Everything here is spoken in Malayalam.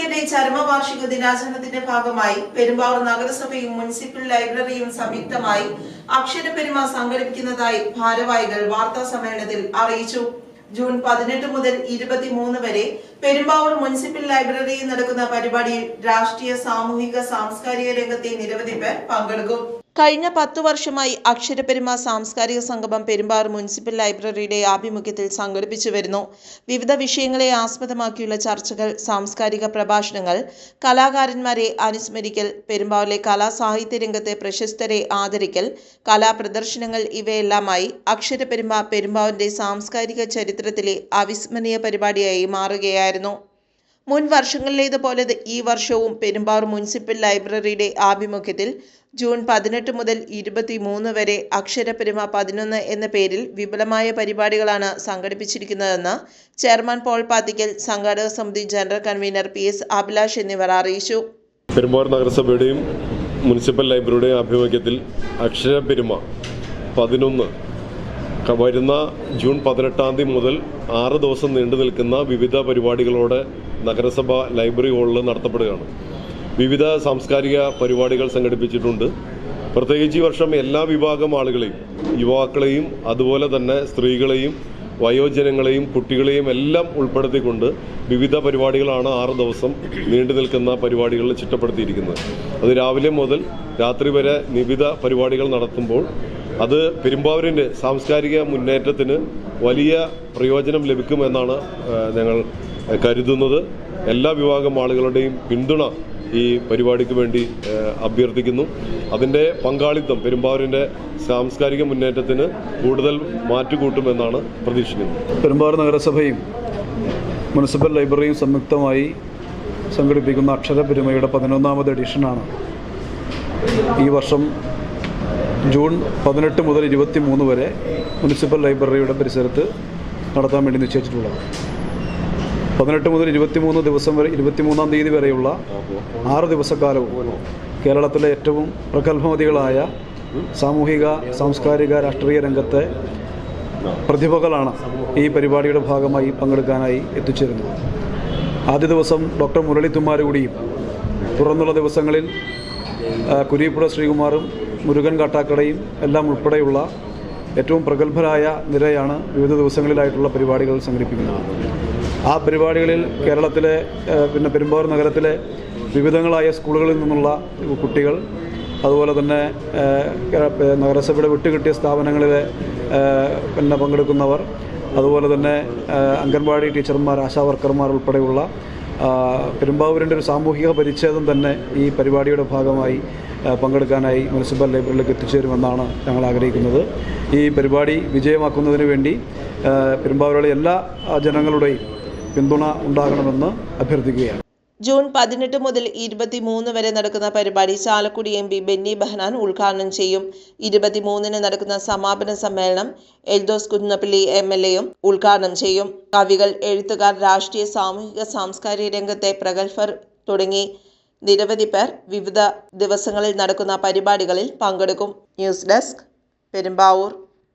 അഭിമന്യയുടെ ചരമവാർഷിക ദിനാചരണത്തിന്റെ ഭാഗമായി പെരുമ്പാവൂർ നഗരസഭയും മുനിസിപ്പൽ ലൈബ്രറിയും സംയുക്തമായി അക്ഷരപ്പെരുമ സംഘടിപ്പിക്കുന്നതായി ഭാരവാഹികൾ വാർത്താ സമ്മേളനത്തിൽ അറിയിച്ചു. ജൂൺ പതിനെട്ട് മുതൽ ഇരുപത്തിമൂന്ന് വരെ പെരുമ്പാവൂർ മുനിസിപ്പൽ ലൈബ്രറിയിൽ നടക്കുന്ന പരിപാടിയിൽ രാഷ്ട്രീയ സാമൂഹിക സാംസ്കാരിക രംഗത്തെ നിരവധി പേർ പങ്കെടുക്കും. കഴിഞ്ഞ പത്തു വർഷമായി അക്ഷരപെരുമ സാംസ്കാരിക സംഗമം പെരുമ്പാറ മുനിസിപ്പൽ ലൈബ്രറിയുടെ ആഭിമുഖ്യത്തിൽ സംഘടിപ്പിച്ചു വരുന്നു. വിവിധ വിഷയങ്ങളെ ആസ്പദമാക്കിയുള്ള ചർച്ചകൾ സാംസ്കാരിക പ്രഭാഷണങ്ങൾ കലാകാരന്മാരെ അനുസ്മരിക്കൽ പെരുമ്പാവിലെ കലാസാഹിത്യ രംഗത്തെ പ്രശസ്തരെ ആദരിക്കൽ കലാപ്രദർശനങ്ങൾ ഇവയെല്ലാമായി അക്ഷരപെരുമ പെരുമ്പാവിന്റെ സാംസ്കാരിക ചരിത്രത്തിലെ അവിസ്മരണീയ പരിപാടിയായി മാറുകയായിരുന്നു. മുൻ വർഷങ്ങളിലേതുപോലെ ഈ വർഷവും പെരുമ്പാവൂർ മുനിസിപ്പൽ ലൈബ്രറിയുടെ ആഭിമുഖ്യത്തിൽ ജൂൺ പതിനെട്ട് മുതൽ ഇരുപത്തിമൂന്ന് വരെ അക്ഷരപ്പെരുമ പതിനൊന്ന് എന്ന പേരിൽ വിപുലമായ പരിപാടികളാണ് സംഘടിപ്പിച്ചിരിക്കുന്നതെന്ന് ചെയർമാൻ പോൾ പാത്തിക്കൽ സംഘാടക സമിതി general convener P S Abhilash എന്നിവർ അറിയിച്ചു. പെരുമ്പാവൂർ നഗരസഭയുടെയും മുനിസിപ്പൽ ലൈബ്രറിയുടെയും ആഭിമുഖ്യത്തിൽ അക്ഷരപ്പെരുമ പതിനൊന്ന് വരുന്ന ജൂൺ പതിനെട്ടാം തീയതി മുതൽ ആറ് ദിവസം നീണ്ടു നിൽക്കുന്ന വിവിധ പരിപാടികളോടെ നഗരസഭ ലൈബ്രറി ഹാളിൽ നടത്തപ്പെടുകയാണ്. വിവിധ സാംസ്കാരിക പരിപാടികൾ സംഘടിപ്പിച്ചിട്ടുണ്ട്. പ്രത്യേകിച്ച് ഈ വർഷം എല്ലാ വിഭാഗം ആളുകളെയും യുവാക്കളെയും അതുപോലെ തന്നെ സ്ത്രീകളെയും വയോജനങ്ങളെയും കുട്ടികളെയും എല്ലാം ഉൾപ്പെടുത്തിക്കൊണ്ട് വിവിധ പരിപാടികളാണ് ആറ് ദിവസം നീണ്ടു നിൽക്കുന്ന പരിപാടികളിൽ ചിട്ടപ്പെടുത്തിയിരിക്കുന്നത്. അത് രാവിലെ മുതൽ രാത്രി വരെ വിവിധ പരിപാടികൾ നടത്തുമ്പോൾ അത് പെരുമ്പാവൂരിന്റെ സാംസ്കാരിക മുന്നേറ്റത്തിന് വലിയ പ്രയോജനം ലഭിക്കുമെന്നാണ് ഞങ്ങൾ കരുതുന്നത്. എല്ലാ വിഭാഗം ആളുകളുടെയും പിന്തുണ ഈ പരിപാടിക്ക് വേണ്ടി അഭ്യർത്ഥിക്കുന്നു. അതിന്റെ പങ്കാളിത്തം പെരുമ്പാവൂരിന്റെ സാംസ്കാരിക മുന്നേറ്റത്തിന് കൂടുതൽ മാറ്റുകൂട്ടുമെന്നാണ് പ്രതീക്ഷിക്കുന്നത്. പെരുമ്പാവൂർ നഗരസഭയും മുനിസിപ്പൽ ലൈബ്രറിയും സംയുക്തമായി സംഘടിപ്പിക്കുന്ന അക്ഷരപെരുമയുടെ പതിനൊന്നാമത് എഡിഷനാണ് ഈ വർഷം ജൂൺ പതിനെട്ട് മുതൽ ഇരുപത്തി മൂന്ന് വരെ മുനിസിപ്പൽ ലൈബ്രറിയുടെ പരിസരത്ത് നടത്താൻ വേണ്ടി നിശ്ചയിച്ചിട്ടുള്ളത്. പതിനെട്ട് മുതൽ ഇരുപത്തിമൂന്ന് ദിവസം വരെ ഇരുപത്തിമൂന്നാം തീയതി വരെയുള്ള ആറ് ദിവസക്കാലവും കേരളത്തിലെ ഏറ്റവും പ്രഗത്ഭമതികളായ സാമൂഹിക സാംസ്കാരിക രാഷ്ട്രീയ രംഗത്തെ പ്രതിഭകളാണ് ഈ പരിപാടിയുടെ ഭാഗമായി പങ്കെടുക്കാനായി എത്തിച്ചേരുന്നത്. ആദ്യ ദിവസം ഡോക്ടർ മുരളി തുമ്മാരുകൂടിയും തുറന്നുള്ള ദിവസങ്ങളിൽ കുരീപ്പുഴ ശ്രീകുമാറും മുരുകൻ കാട്ടാക്കടയും എല്ലാം ഉൾപ്പെടെയുള്ള ഏറ്റവും പ്രഗത്ഭരായ നിരയാണ് വിവിധ ദിവസങ്ങളിലായിട്ടുള്ള പരിപാടികൾ സംഘടിപ്പിക്കുന്നത്. ആ പരിപാടികളിൽ കേരളത്തിലെ പിന്നെ പെരുമ്പാവൂർ നഗരത്തിലെ വിവിധങ്ങളായ സ്കൂളുകളിൽ നിന്നുള്ള കുട്ടികൾ അതുപോലെ തന്നെ നഗരസഭയുടെ വിട്ടുകിട്ടിയ സ്ഥാപനങ്ങളിലെ പിന്നെ പങ്കെടുക്കുന്നവർ അതുപോലെ തന്നെ അംഗൻവാടി ടീച്ചർമാർ ആശാ വർക്കർമാർ ഉൾപ്പെടെയുള്ള പെരുമ്പാവൂരിന്റെ ഒരു സാമൂഹിക പരിച്ഛേദം തന്നെ ഈ പരിപാടിയുടെ ഭാഗമായി പങ്കെടുക്കാനായി മുനിസിപ്പൽ ലൈബ്രറിയിലേക്ക് എത്തിച്ചേരുമെന്നാണ് ഞങ്ങൾ ആഗ്രഹിക്കുന്നത്. ഈ പരിപാടി വിജയമാക്കുന്നതിന് വേണ്ടി പെരുമ്പാവൂരിലെ എല്ലാ ജനങ്ങളുടെയും പിന്തുണ ഉണ്ടാകണമെന്ന് അഭ്യർത്ഥിക്കുകയാണ്. ജൂൺ പതിനെട്ട് മുതൽ ഇരുപത്തിമൂന്ന് വരെ നടക്കുന്ന പരിപാടി ചാലക്കുടി എം പി ബെന്നി ബഹനാൻ ഉദ്ഘാടനം ചെയ്യും. ഇരുപത്തിമൂന്നിന് നടക്കുന്ന സമാപന സമ്മേളനം എൽദോസ് കുന്നപ്പള്ളി എം എൽ എയും ഉദ്ഘാടനം ചെയ്യും. കവികൾ എഴുത്തുകാർ രാഷ്ട്രീയ സാമൂഹിക സാംസ്കാരിക രംഗത്തെ പ്രഗത്ഭർ തുടങ്ങി. നിരവധി പേർ വിവിധ ദിവസങ്ങളിൽ നടക്കുന്ന പരിപാടികളിൽ പങ്കെടുക്കും. News desk Perumbavoor.